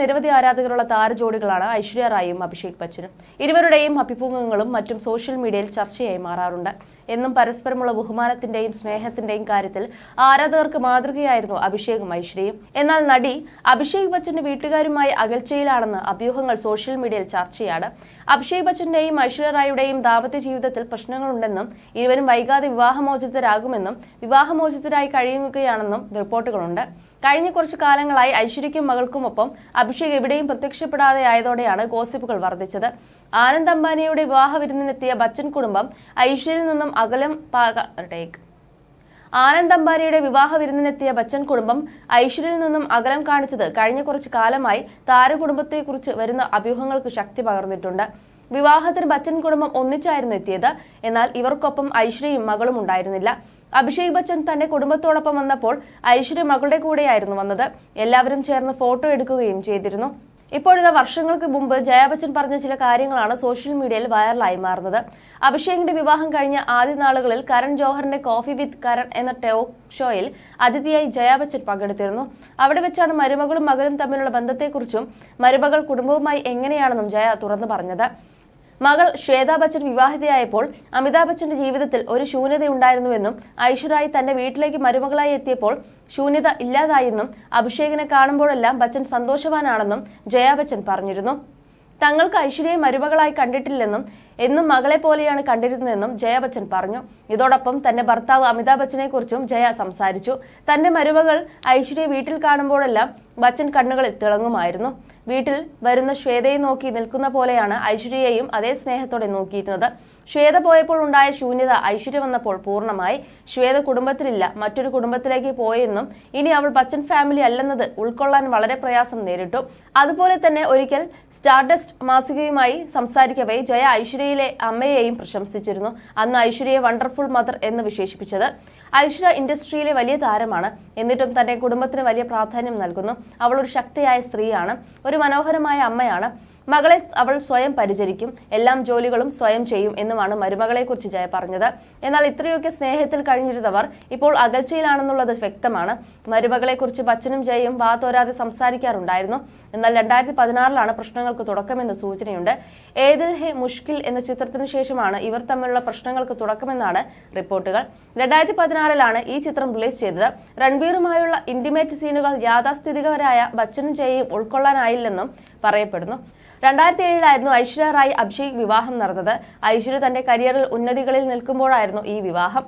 നിരവധി ആരാധകരുള്ള താരജോഡികളാണ് ഐശ്വര്യ റായും അഭിഷേക് ബച്ചനും. ഇരുവരുടെയും അഭിമുഖങ്ങളും മറ്റും സോഷ്യൽ മീഡിയയിൽ ചർച്ചയായി മാറാറുണ്ട്. എന്നും പരസ്പരമുള്ള ബഹുമാനത്തിന്റെയും സ്നേഹത്തിന്റെയും കാര്യത്തിൽ ആരാധകർക്ക് മാതൃകയായിരുന്നു അഭിഷേകും ഐശ്വര്യയും. എന്നാൽ നടി അഭിഷേക് ബച്ചന്റെ വീട്ടുകാരുമായി അകൽച്ചയിലാണെന്ന് അഭ്യൂഹങ്ങൾ സോഷ്യൽ മീഡിയയിൽ ചർച്ചയാണ്. അഭിഷേക് ബച്ചന്റെയും ഐശ്വര്യ റായുടെയും ദാമ്പത്യ ജീവിതത്തിൽ പ്രശ്നങ്ങളുണ്ടെന്നും ഇരുവരും വൈകാതെ വിവാഹമോചിതരാകുമെന്നും വിവാഹമോചിതരായി കഴിയുകയാണെന്നും റിപ്പോർട്ടുകളുണ്ട്. കഴിഞ്ഞ കുറച്ചു കാലങ്ങളായി ഐശ്വര്യയ്ക്കും മകൾക്കുമൊപ്പം അഭിഷേക് എവിടെയും പ്രത്യക്ഷപ്പെടാതെ ആയതോടെയാണ് ഗോസിപ്പുകൾ വർദ്ധിച്ചത്. ആനന്ദ് അംബാനിയുടെ വിവാഹ വിരുന്നിനെത്തിയ ബച്ചൻ കുടുംബം ഐശ്വര്യയിൽ നിന്നും അകലം പാക ടേക്ക്. ആനന്ദ് അംബാനിയുടെ വിവാഹ വിരുന്നിനെത്തിയ ബച്ചൻ കുടുംബം ഐശ്വര്യയിൽ നിന്നും അകലം കാണിച്ചത് കഴിഞ്ഞ കുറച്ച് കാലമായി താരകുടുംബത്തെക്കുറിച്ച് വരുന്ന അഭ്യൂഹങ്ങൾക്ക് ശക്തി പകർന്നിട്ടുണ്ട്. വിവാഹത്തിന് ബച്ചൻ കുടുംബം ഒന്നിച്ചായിരുന്നു എത്തിയത്. എന്നാൽ ഇവർക്കൊപ്പം ഐശ്വര്യയും മകളും ഉണ്ടായിരുന്നില്ല. അഭിഷേക് ബച്ചൻ തന്റെ കുടുംബത്തോടൊപ്പം വന്നപ്പോൾ ഐശ്വര്യ മകളുടെ കൂടെയായിരുന്നു വന്നത്. എല്ലാവരും ചേർന്ന് ഫോട്ടോ എടുക്കുകയും ചെയ്തിരുന്നു. ഇപ്പോഴിതാ വർഷങ്ങൾക്ക് മുമ്പ് ജയാ ബച്ചൻ പറഞ്ഞ ചില കാര്യങ്ങളാണ് സോഷ്യൽ മീഡിയയിൽ വൈറലായി മാറുന്നത്. അഭിഷേകിന്റെ വിവാഹം കഴിഞ്ഞ ആദ്യ നാളുകളിൽ കരൺ ജോഹറിന്റെ കോഫി വിത്ത് കരൺ എന്ന ടോക്ക് ഷോയിൽ അതിഥിയായി ജയാ ബച്ചൻ പങ്കെടുത്തിരുന്നു. അവിടെ വെച്ചാണ് മരുമകളും മകനും തമ്മിലുള്ള ബന്ധത്തെക്കുറിച്ചും മരുമകൾ കുടുംബവുമായി എങ്ങനെയാണെന്നും ജയ തുറന്നു പറഞ്ഞത്. മകൾ ശ്വേതാ ബച്ചൻ വിവാഹിതയായപ്പോൾ അമിതാഭ് ബച്ചന്റെ ജീവിതത്തിൽ ഒരു ശൂന്യതയുണ്ടായിരുന്നുവെന്നും ഐശ്വരായി തന്റെ വീട്ടിലേക്ക് മരുമകളായി എത്തിയപ്പോൾ ശൂന്യത ഇല്ലാതായെന്നും അഭിഷേകിനെ കാണുമ്പോഴെല്ലാം ബച്ചൻ സന്തോഷവാനാണെന്നും ജയാ ബച്ചൻ പറഞ്ഞിരുന്നു തങ്ങൾക്ക് ഐശ്വര്യയെ മരുമകളായി കണ്ടിട്ടില്ലെന്നും എന്നും മകളെ പോലെയാണ് കണ്ടിരുന്നതെന്നും ജയ ബച്ചൻ പറഞ്ഞു. ഇതോടൊപ്പം തന്റെ ഭർത്താവ് അമിതാഭ് ബച്ചനെ കുറിച്ചും ജയ സംസാരിച്ചു. തന്റെ മരുമകൾ ഐശ്വര്യ വീട്ടിൽ കാണുമ്പോഴെല്ലാം ബച്ചൻ കണ്ണുകളിൽ തിളങ്ങുമായിരുന്നു. വീട്ടിൽ വരുന്ന ശ്വേതയെ നോക്കി നിൽക്കുന്ന പോലെയാണ് ഐശ്വര്യയെയും അതേ സ്നേഹത്തോടെ നോക്കിയിരുന്നത്. ശ്വേത പോയപ്പോൾ ഉണ്ടായ ശൂന്യത ഐശ്വര്യ വന്നപ്പോൾ പൂർണമായി. ശ്വേത കുടുംബത്തിലില്ല മറ്റൊരു കുടുംബത്തിലേക്ക് പോയെന്നും ഇനി അവൾ ബച്ചൻ ഫാമിലി അല്ലെന്നത് ഉൾക്കൊള്ളാൻ വളരെ പ്രയാസം നേരിട്ടു. അതുപോലെ തന്നെ ഒരിക്കൽ സ്റ്റാർഡസ്റ്റ് മാസികയുമായി സംസാരിക്കവേ ജയ ഐശ്വര്യയിലെ അമ്മയെയും പ്രശംസിച്ചിരുന്നു. അന്ന് ഐശ്വര്യയെ വണ്ടർഫുൾ മദർ എന്ന് വിശേഷിപ്പിച്ചത്. ഐശ്വര്യ ഇൻഡസ്ട്രിയിലെ വലിയ താരമാണ്. എന്നിട്ടും തന്റെ കുടുംബത്തിന് വലിയ പ്രാധാന്യം നൽകുന്നു. അവൾ ഒരു ശക്തിയായ സ്ത്രീയാണ്. ഒരു മനോഹരമായ അമ്മയാണ്. മകളെ അവൾ സ്വയം പരിചരിക്കും എല്ലാം ജോലികളും സ്വയം ചെയ്യും എന്നുമാണ് മരുമകളെക്കുറിച്ച് ജയ പറഞ്ഞത്. എന്നാൽ ഇത്രയൊക്കെ സ്നേഹത്തിൽ കഴിഞ്ഞിരുന്നവർ ഇപ്പോൾ അകൽച്ചയിലാണെന്നുള്ളത് വ്യക്തമാണ്. മരുമകളെക്കുറിച്ച് ബച്ചനും ജയയും വാതോരാതെ സംസാരിക്കാറുണ്ടായിരുന്നു. എന്നാൽ രണ്ടായിരത്തി പതിനാറിലാണ് പ്രശ്നങ്ങൾക്ക് തുടക്കമെന്ന് സൂചനയുണ്ട്. ഏതിൽ ഹെ മുഷ്കിൽ എന്ന ചിത്രത്തിന് ശേഷമാണ് ഇവർ തമ്മിലുള്ള പ്രശ്നങ്ങൾക്ക് തുടക്കമെന്നാണ് റിപ്പോർട്ടുകൾ. രണ്ടായിരത്തി പതിനാറിലാണ് ഈ ചിത്രം റിലീസ് ചെയ്തത്. രൺബീറുമായുള്ള ഇന്റിമേറ്റ് സീനുകൾ യാഥാസ്ഥിതികരായ ബച്ചനും ജയയും ഉൾക്കൊള്ളാനായില്ലെന്നും പറയപ്പെടുന്നു. രണ്ടായിരത്തി ഏഴിലായിരുന്നു ഐശ്വര്യ റായ് അഭിഷേക് വിവാഹം നടന്നത്. ഐശ്വര്യ തന്റെ കരിയറിൽ ഉന്നതികളിൽ നിൽക്കുമ്പോഴായിരുന്നു ഈ വിവാഹം.